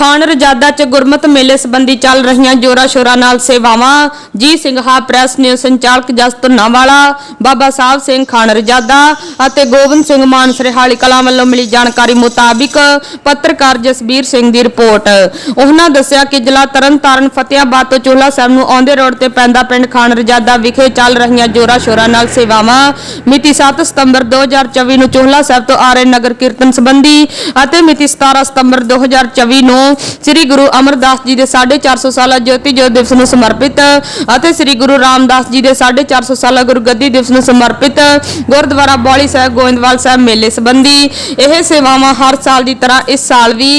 ਖਾਨ ਰਜਾਦਾ ਚ ਗੁਰਮਤ ਮੇਲੇ ਸੰਬੰਧੀ ਚੱਲ ਰਹੀਆਂ ਜੋਰਾ ਸ਼ੋਰਾ ਨਾਲ ਸੇਵਾਵਾਂ। ਜੀ ਸਿੰਘਾ ਪ੍ਰੈਸ ਨਿਊਜ਼ ਸੰਚਾਲਕ ਜਸ ਧੁੰਨਾਵਾਲਾ ਬਾਬਾ ਸਾਹਿਬ ਸਿੰਘ ਖਾਨ ਰਜਾਦਾ ਅਤੇ ਗੋਬਿੰਦ ਸਿੰਘ ਮਾਨ ਸਰਹਾਲੀ ਕਲਾਂ ਵੱਲੋਂ ਮਿਲੀ ਜਾਣਕਾਰੀ ਮੁਤਾਬਿਕ ਪੱਤਰਕਾਰ ਜਸਬੀਰ ਸਿੰਘ ਦੀ ਰਿਪੋਰਟ। ਉਹਨਾਂ ਦੱਸਿਆ ਕਿ ਜ਼ਿਲ੍ਹਾ ਤਰਨਤਾਰਨ ਫਤਿਆਬਾਦ ਤੋਂ ਚੋਲਾ ਸਾਹਿਬ ਨੂੰ ਆਉਂਦੇ ਰੋਡ ਤੇ ਪੈਂਦਾ ਪਿੰਡ ਖਾਨ ਰਜਾਦਾ ਵਿਖੇ ਚੱਲ ਰਹੀਆਂ ਜੋਰਾ ਸ਼ੋਰਾ ਨਾਲ ਸੇਵਾਵਾਂ। ਮਿਤੀ 7 ਸਤੰਬਰ 2024 ਨੂੰ ਚੋਲਾ ਸਾਹਿਬ ਤੋਂ ਆ ਰਹੇ ਨਗਰ ਕੀਰਤਨ ਸੰਬੰਧੀ ਅਤੇ ਮਿਤੀ 17 ਸਤੰਬਰ 2024 ਨੂੰ ਸ੍ਰੀ ਗੁਰੂ ਅਮਰਦਾਸ ਜੀ ਦੇ 450 ਸਾਲਾ ਜੋਤੀ ਜੋਤ ਦਿਵਸ ਨੂੰ ਸਮਰਪਿਤ ਅਤੇ ਸ੍ਰੀ ਗੁਰੂ ਰਾਮਦਾਸ ਜੀ ਦੇ 450 ਸਾਲਾ ਗੁਰਗੱਦੀ ਦਿਵਸ ਨੂੰ ਸਮਰਪਿਤ ਗੁਰਦੁਆਰਾ ਬੌਲੀ ਸਾਹਿਬ ਗੋਇੰਦਵਾਲ ਸਾਹਿਬ ਮੇਲੇ ਸੰਬੰਧੀ ਇਹ ਸੇਵਾਵਾਂ ਹਰ ਸਾਲ ਦੀ ਤਰ੍ਹਾਂ ਇਸ ਸਾਲ ਵੀ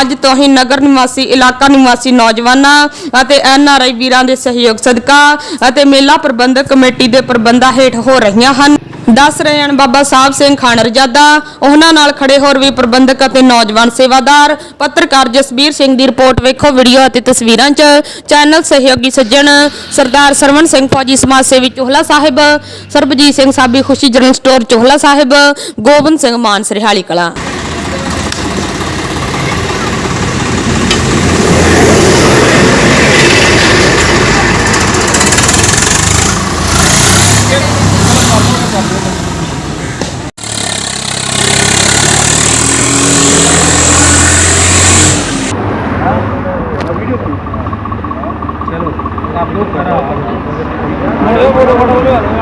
ਅੱਜ ਤੋਂ ਹੀ ਨਗਰ ਨਿਵਾਸੀ, ਇਲਾਕਾ ਨਿਵਾਸੀ ਨੌਜਵਾਨਾਂ ਅਤੇ ਐਨ ਆਰ ਆਈ ਵੀਰਾਂ ਦੇ ਸਹਿਯੋਗ ਸਦਕਾ ਅਤੇ ਮੇਲਾ ਪ੍ਰਬੰਧਕ ਕਮੇਟੀ ਦੇ ਪ੍ਰਬੰਧਾਂ ਹੇਠ ਹੋ ਰਹੀਆਂ ਹਨ। ਦੱਸ ਰਹੇ ਹਨ, ਬਾਬਾ ਸਾਹਿਬ ਸਿੰਘ ਖਾਨ ਰਜਾਦਾ, ਉਹਨਾਂ ਨਾਲ ਖੜੇ ਹੋਰ ਵੀ ਪ੍ਰਬੰਧਕ ਅਤੇ ਨੌਜਵਾਨ ਸੇਵਾਦਾਰ, ਪੱਤਰਕਾਰ ਜਸਬੀਰ ਸਿੰਘ ਦੀ ਰਿਪੋਰਟ ਵੇਖੋ, ਵੀਡੀਓ ਅਤੇ ਤਸਵੀਰਾਂ 'ਚ ਚੈਨਲ ਸਹਿਯੋਗੀ ਸੱਜਣ ਸਰਦਾਰ ਸਰਵਣ ਸਿੰਘ ਫੌਜੀ ਸਮਾਜ ਸੇਵੀ ਚੋਹਲਾ ਸਾਹਿਬ, ਸਰਬਜੀਤ ਸਿੰਘ ਸਾਬੀ ਖੁਸ਼ੀ ਜਨਰਲ ਸਟੋਰ ਚੋਹਲਾ ਸਾਹਿਬ, ਗੋਬਿੰਦ ਸਿੰਘ ਮਾਨ ਸਰਹਾਲੀ ਕਲਾ ਚਲੋ ਰੱਬ ਨੂੰ ਕਰਾ ਬੋਲੋ ਬੋਲੋ ਬੋਲੋ ਬੋਲੋ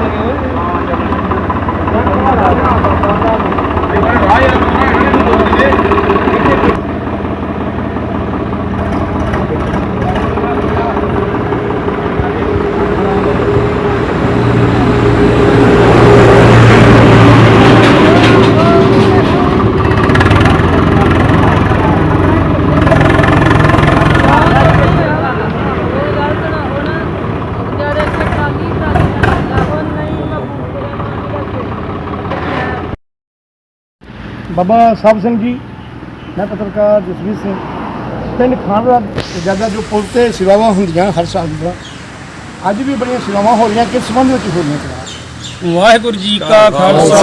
ਬਾਬਾ ਸਾਹਿਬ ਸਿੰਘ ਜੀ ਮੈਂ ਪੱਤਰਕਾਰ ਜਸਵੀਰ ਸਿੰਘ ਪਿੰਡ ਖਾਨਰਾ ਜ਼ਿਆਦਾ ਜੋ ਪੁਲ ਤੇ ਸੇਵਾਵਾਂ ਹੁੰਦੀਆਂ ਹਰ ਸਾਲ ਦੀਆਂ ਅੱਜ ਵੀ ਬੜੀਆਂ ਸੇਵਾਵਾਂ ਹੋ ਰਹੀਆਂ ਕਿਸ ਸੰਬੰਧ ਵਿੱਚ ਹੋ ਰਹੀਆਂ ਸੇਵਾਵਾਂ? ਵਾਹਿਗੁਰੂ ਜੀ ਕਾ ਖਾਲਸਾ।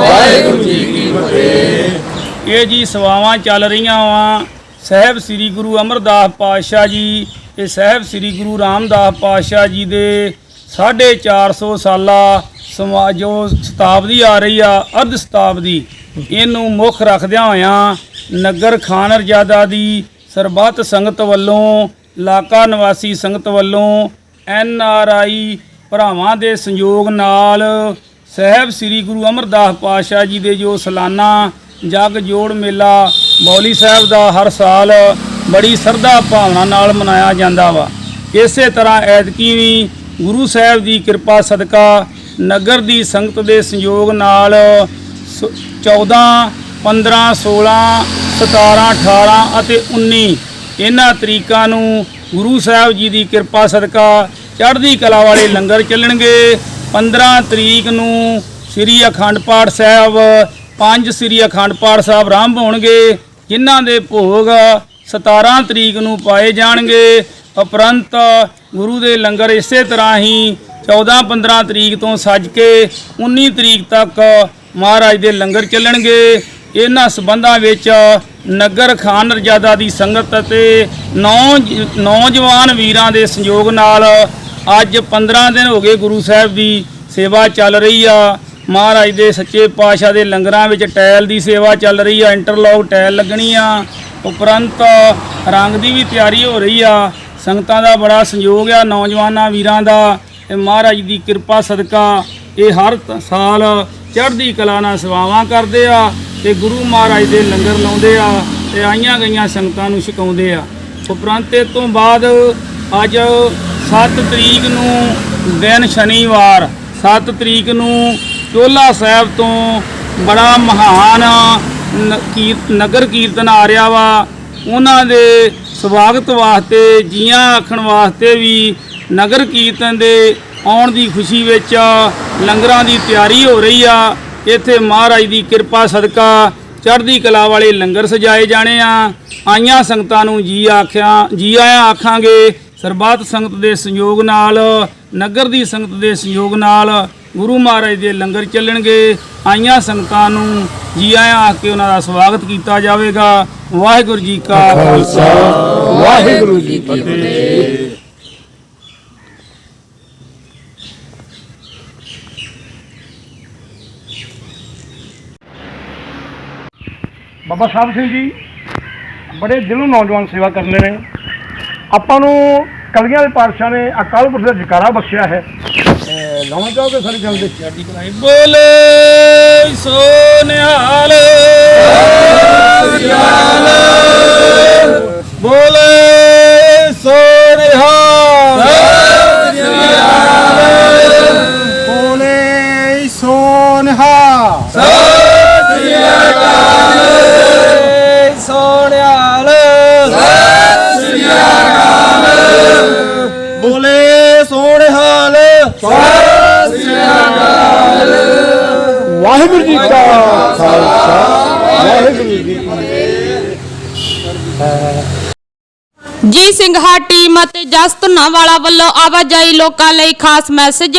ਵਾਹਿਗੁਰੂ ਜੀ ਕੀ ਫਤਿਹ। ਇਹ ਜੀ ਸੇਵਾਵਾਂ ਚੱਲ ਰਹੀਆਂ ਵਾ। ਸਹਿਬ ਸ੍ਰੀ ਗੁਰੂ ਅਮਰਦਾਸ ਪਾਤਸ਼ਾਹ ਜੀ ਤੇ ਸਹਿਬ ਸ੍ਰੀ ਗੁਰੂ ਰਾਮਦਾਸ ਪਾਤਸ਼ਾਹ ਜੀ ਦੇ 450 ਸਾਲਾ ਸਮਾ ਜੋ ਸ਼ਤਾਬਦੀ ਆ ਰਹੀ ਆ ਅਰਧ ਸ਼ਤਾਬਦੀ ਇਹਨੂੰ ਮੁੱਖ ਰੱਖਦਿਆਂ ਹੋਇਆਂ ਨਗਰ ਖਾਨ ਰਜਾਦਾ ਦੀ ਸਰਬੱਤ ਸੰਗਤ ਵੱਲੋਂ, ਇਲਾਕਾ ਨਿਵਾਸੀ ਸੰਗਤ ਵੱਲੋਂ ਐਨ ਆਰ ਆਈ ਭਰਾਵਾਂ ਦੇ ਸੰਯੋਗ ਨਾਲ ਸਹਿਬ ਸ੍ਰੀ ਗੁਰੂ ਅਮਰਦਾਸ ਪਾਤਸ਼ਾਹ ਜੀ ਦੇ ਜੋ ਸਾਲਾਨਾ ਜਗ ਜੋੜ ਮੇਲਾ ਬੌਲੀ ਸਾਹਿਬ ਦਾ ਹਰ ਸਾਲ ਬੜੀ ਸਰਧਾ ਭਾਵਨਾ ਨਾਲ ਮਨਾਇਆ ਜਾਂਦਾ ਵਾ। ਇਸੇ ਤਰ੍ਹਾਂ ਐਤਕੀ ਵੀ ਗੁਰੂ ਸਾਹਿਬ ਦੀ ਕਿਰਪਾ ਸਦਕਾ ਨਗਰ ਦੀ ਸੰਗਤ ਦੇ ਸੰਯੋਗ ਨਾਲ ਸ- 14 15 16 17 18 ਅਤੇ 19 ਇਹਨਾਂ ਤਰੀਕਾਂ ਨੂੰ ਗੁਰੂ ਸਾਹਿਬ ਜੀ ਦੀ ਕਿਰਪਾ ਸਦਕਾ ਚੜ੍ਹਦੀ ਕਲਾ ਵਾਲੇ ਲੰਗਰ ਚੱਲਣਗੇ। 15 ਤਰੀਕ ਨੂੰ ਸ੍ਰੀ ਅਖੰਡ ਪਾਠ ਸਾਹਿਬ, ਪੰਜ ਸ੍ਰੀ ਅਖੰਡ ਪਾਠ ਸਾਹਿਬ ਆਰੰਭ ਹੋਣਗੇ, ਜਿਨ੍ਹਾਂ ਦੇ ਭੋਗ 17 ਤਰੀਕ ਨੂੰ ਪਾਏ ਜਾਣਗੇ। ਉਪਰੰਤ ਗੁਰੂ ਦੇ ਲੰਗਰ ਇਸੇ ਤਰ੍ਹਾਂ ਹੀ 14 15 ਤਰੀਕ ਤੋਂ ਸੱਜ ਕੇ 19 ਤਰੀਕ ਤੱਕ ਮਹਾਰਾਜ ਦੇ ਲੰਗਰ ਚੱਲਣਗੇ। ਇਹਨਾਂ ਸਬੰਧਾਂ ਵਿੱਚ ਨਗਰ ਖਾਨ ਰਜਾਦਾ ਦੀ ਸੰਗਤ ਅਤੇ ਨੌ ਨੌਜਵਾਨ ਵੀਰਾਂ ਦੇ ਸੰਯੋਗ ਨਾਲ ਅੱਜ 15 ਦਿਨ ਹੋ ਗਏ ਗੁਰੂ ਸਾਹਿਬ ਦੀ ਸੇਵਾ ਚੱਲ ਰਹੀ ਆ। ਮਹਾਰਾਜ ਦੇ ਸੱਚੇ ਪਾਤਸ਼ਾਹ ਦੇ ਲੰਗਰਾਂ ਵਿੱਚ ਟਾਇਲ ਦੀ ਸੇਵਾ ਚੱਲ ਰਹੀ ਆ, ਇੰਟਰਲੌਕ ਟਾਇਲ ਲੱਗਣੀ ਆ। ਉਪਰੰਤ ਰੰਗ ਦੀ ਵੀ ਤਿਆਰੀ ਹੋ ਰਹੀ ਆ। ਸੰਗਤਾਂ ਦਾ ਬੜਾ ਸੰਯੋਗ ਆ, ਨੌਜਵਾਨਾਂ ਵੀਰਾਂ ਦਾ। ਤੇ ਮਹਾਰਾਜ ਦੀ ਕਿਰਪਾ ਸਦਕਾ ਇਹ ਹਰ ਸਾਲ ਚੜ੍ਹਦੀ ਕਲਾ ਨਾਲ ਸੇਵਾਵਾਂ ਕਰਦੇ ਆ ਤੇ ਗੁਰੂ ਮਹਾਰਾਜ ਦੇ ਲੰਗਰ ਲਾਉਂਦੇ ਆ ਤੇ ਆਈਆਂ ਗਈਆਂ ਸੰਗਤਾਂ ਨੂੰ ਛਕਾਉਂਦੇ ਆ। ਉਪਰੰਤ ਇਹ ਤੋਂ ਬਾਅਦ ਅੱਜ 7 ਤਰੀਕ ਨੂੰ ਦਿਨ ਸ਼ਨੀਵਾਰ 7 ਤਰੀਕ ਨੂੰ ਚੋਲਾ ਸਾਹਿਬ ਤੋਂ ਬੜਾ ਮਹਾਨ ਨ- ਕੀਰ- ਨਗਰ ਕੀਰਤਨ ਆ ਰਿਹਾ ਵਾ। ਉਹਨਾਂ ਦੇ ਸਵਾਗਤ ਵਾਸਤੇ, ਜੀਆਂ ਆਖਣ ਵਾਸਤੇ ਵੀ ਨਗਰ ਕੀਰਤਨ ਦੇ ਆਉਣ ਦੀ ਖੁਸ਼ੀ ਵਿੱਚ ਲੰਗਰਾਂ ਦੀ ਤਿਆਰੀ ਹੋ ਰਹੀ ਆ। ਇੱਥੇ ਮਹਾਰਾਜ ਦੀ ਕਿਰਪਾ ਸਦਕਾ ਚੜ੍ਹਦੀ ਕਲਾ ਵਾਲੇ ਲੰਗਰ ਸਜਾਏ ਜਾਣੇ ਆ। ਆਈਆਂ ਸੰਗਤਾਂ ਨੂੰ ਜੀ ਆਖਿਆ ਜੀ ਆਇਆਂ ਆਖਾਂਗੇ ਸਰਬੱਤ ਸੰਗਤ ਦੇ ਸੰਯੋਗ ਨਾਲ ਨਗਰ ਦੀ ਸੰਗਤ ਦੇ ਸੰਯੋਗ ਨਾਲ ਗੁਰੂ ਮਹਾਰਾਜ ਦੇ ਲੰਗਰ ਚੱਲਣਗੇ। ਆਈਆਂ ਸੰਗਤਾਂ ਨੂੰ ਜੀ ਆਇਆਂ ਆਖ ਕੇ ਉਹਨਾਂ ਦਾ ਸਵਾਗਤ ਕੀਤਾ ਜਾਵੇਗਾ। ਵਾਹਿਗੁਰੂ ਜੀ ਕਾ ਖਾਲਸਾ। ਵਾਹਿਗੁਰੂ ਜੀ ਕੀ ਫਤਿਹ। ਬਾਬਾ ਸਾਹਿਬ ਸਿੰਘ ਜੀ ਬੜੇ ਦਿਲੋਂ ਨੌਜਵਾਨ ਸੇਵਾ ਕਰਦੇ ਨੇ। ਆਪਾਂ ਨੂੰ ਕਲਗੀਆਂ ਦੇ ਪਾਤਸ਼ਾਹ ਨੇ ਅਕਾਲ ਪੁਰਖ ਦਾ ਜਕਾਰਾ ਬਖਸ਼ਿਆ ਹੈ। ਲਾਉਣਾ ਚਾਹੋਗੇ ਸਾਰੀ ਗੱਲ ਦੇ ਬੋਲੇ ਸੋ ਨਿਹਾਲ ਬੋਲੇ ਵਾਹਿਗੁਰੂ ਜੀ ਕਾ ਖਾਲਸਾ, ਵਾਹਿਗੁਰੂ ਜੀ ਕੀ ਫਤਿਹ। ਜੀ ਸਿੰਘਾ ਟੀਮ ਅਤੇ ਜਸ ਧੁੰਨਾਵਾਲਾ ਵੱਲੋਂ ਆਵਾਜਾਈ ਲੋਕਾਂ ਲਈ ਖਾਸ ਮੈਸੇਜ।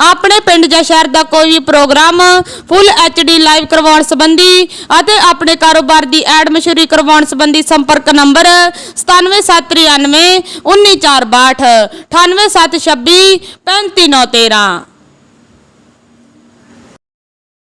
ਆਪਣੇ ਪਿੰਡ ਜਾਂ ਸ਼ਹਿਰ ਦਾ ਕੋਈ ਵੀ ਪ੍ਰੋਗਰਾਮ ਫੁੱਲ ਐਚਡੀ ਲਾਈਵ ਕਰਵਾਉਣ ਸੰਬੰਧੀ ਅਤੇ ਆਪਣੇ ਕਾਰੋਬਾਰ ਦੀ ਐਡ ਮਸ਼ਹੂਰੀ ਕਰਵਾਉਣ ਸੰਬੰਧੀ ਸੰਪਰਕ ਨੰਬਰ 97793 19462 98726 35913